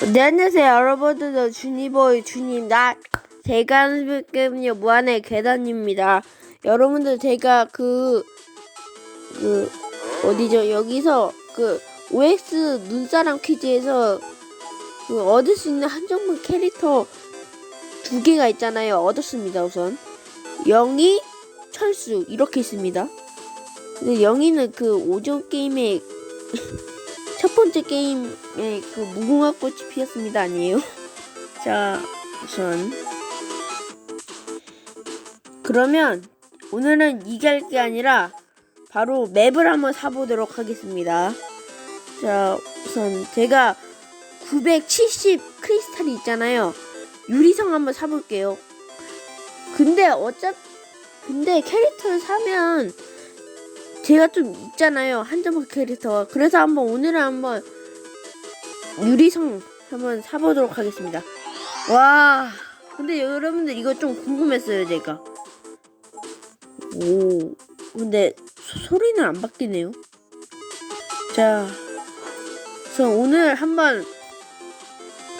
네, 안녕하세요, 여러분들. 주니보이 주니입니다. 제가 하는 게임은요, 무한의 계단입니다. 여러분들, 제가 그, 그, 어디죠? 여기서 그, OX 눈사람 퀴즈에서 그 얻을 수 있는 한정판 캐릭터 두 개가 있잖아요. 얻었습니다, 우선. 영희, 철수, 이렇게 있습니다. 근데 영희는 그 오징어 게임의 첫 번째 게임에 그 무궁화 꽃이 피었습니다 아니에요? 자 우선 그러면 오늘은 이게 할 게 아니라 바로 맵을 한번 사보도록 하겠습니다. 자 우선 제가 970 크리스탈이 있잖아요. 유리성 한번 사볼게요. 근데 어차 근데 캐릭터를 사면 제가 좀 있잖아요. 한정판 캐릭터가 그래서 한번 오늘은 한번 유리성 한번 사보도록 하겠습니다. 와 근데 여러분들 이거 좀 궁금했어요 제가. 오 근데 소, 소리는 안 바뀌네요. 자 그래서 오늘 한번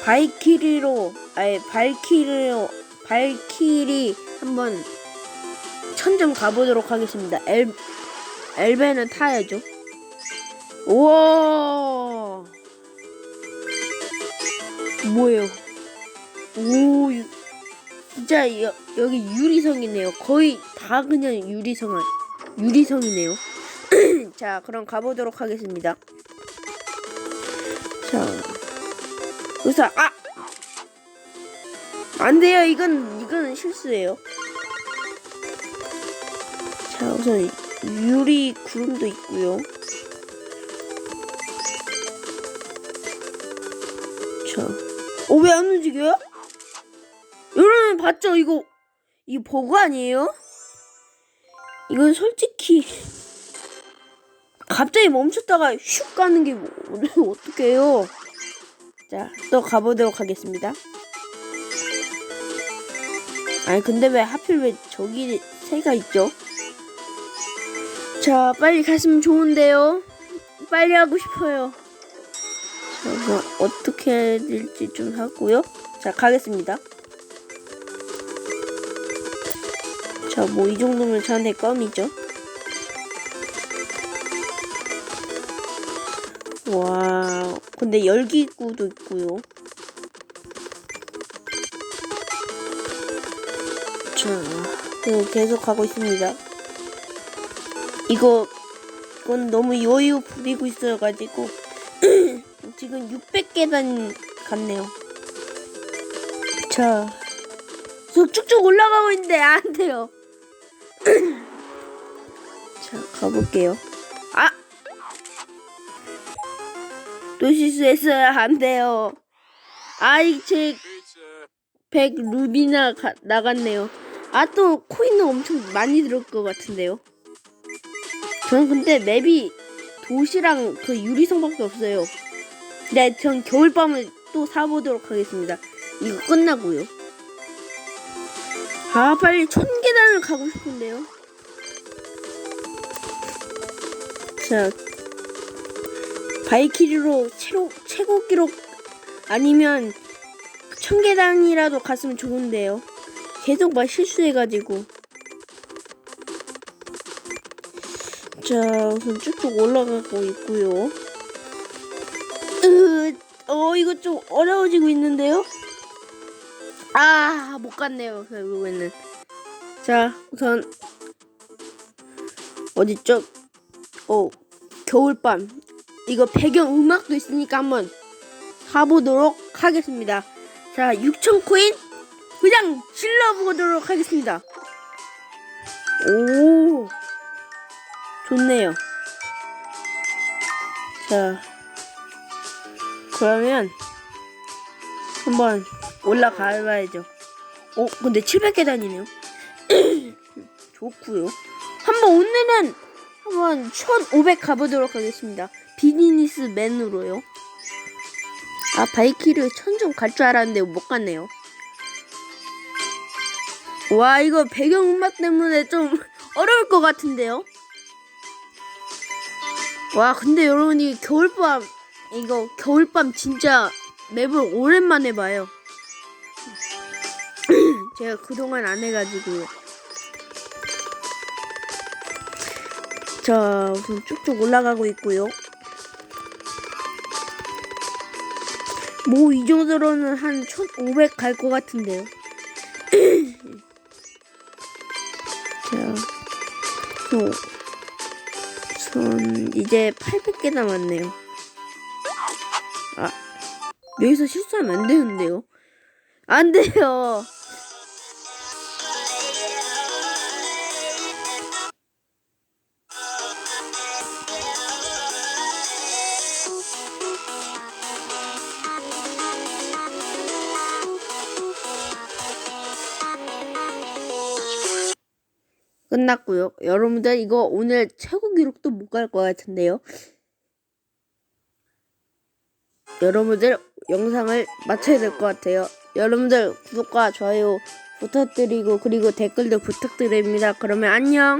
발키리로 아니 발키리로 발키리 한번 천점 가보도록 하겠습니다. 엘 엘베는 타야죠. 우와. 뭐예요? 오, 유- 진짜 여, 여기 유리성이네요. 거의 다 그냥 유리성, 유리성이네요. 자, 그럼 가보도록 하겠습니다. 자, 우선 아, 안 돼요. 이건 이건 실수예요. 자, 우선 유리 구름도 있고요. 자, 어왜 안 움직여요? 여러분 봤죠? 이거 이거 버그 아니에요? 이건 솔직히 갑자기 멈췄다가 슉 가는 게 뭐, 어떡해요? 자, 또 가보도록 하겠습니다. 아니 근데 왜 하필 왜 저기 새가 있죠? 자, 빨리 갔으면 좋은데요. 빨리 하고 싶어요. 자, 어떻게 해야 될지 좀 하고요. 자, 가겠습니다. 자, 뭐 이 정도면 저한테 껌이죠. 와, 근데 열기구도 있고요. 자, 그리고 계속 가고 있습니다. 이거 이건 너무 여유 부리고 있어가지고 지금 600계단 갔네요. 자, 저 쭉쭉 올라가고 있는데 안 돼요. 자, 가볼게요. 아, 또 실수했어요. 안 돼요. 아이 제 100 루비나 가, 나갔네요. 아 또 코인은 엄청 많이 들을 것 같은데요. 저는 근데 맵이 도시랑 그 유리성밖에 없어요. 네, 전 겨울밤을 또 사보도록 하겠습니다. 이거 끝나고요. 아, 빨리 천 계단을 가고 싶은데요. 자, 바이키리로 최고, 최고 기록 아니면 천 계단이라도 갔으면 좋은데요. 계속 막 실수해가지고. 자, 우선 쭉쭉 올라가고 있고요. 으, 어, 이거 좀 어려워지고 있는데요? 아, 못 갔네요, 결국에는. 자, 우선, 어딨죠? 어, 겨울밤. 이거 배경 음악도 있으니까 한번 가보도록 하겠습니다. 자, 6,000코인? 그냥 질러보도록 하겠습니다. 오. 좋네요. 자, 그러면 한번 올라가 봐야죠. 어, 근데 700계단이네요. 좋고요. 한번 오늘은 한번 1500 가보도록 하겠습니다. 비즈니스 맨으로요. 아, 바이키를 1000좀 갈 줄 알았는데 못 갔네요. 와, 이거 배경음악 때문에 좀 어려울 것 같은데요. 와 근데 여러분 이 겨울밤 이거 겨울밤 진짜 맵을 오랜만에 봐요. 제가 그동안 안 해가지고요. 자, 우선 쭉쭉 올라가고 있고요. 뭐, 이 정도로는 한 1500 갈 것 같은데요. 자, 또, 선, 이제 800개 남았네요. 아, 여기서 실수하면 안 되는데요. 안 돼요. 끝났고요. 여러분들 이거 오늘 최고 기록도 못 갈 것 같은데요. 여러분들 영상을 마쳐야 될 것 같아요. 여러분들 구독과 좋아요 부탁드리고 그리고 댓글도 부탁드립니다. 그러면 안녕.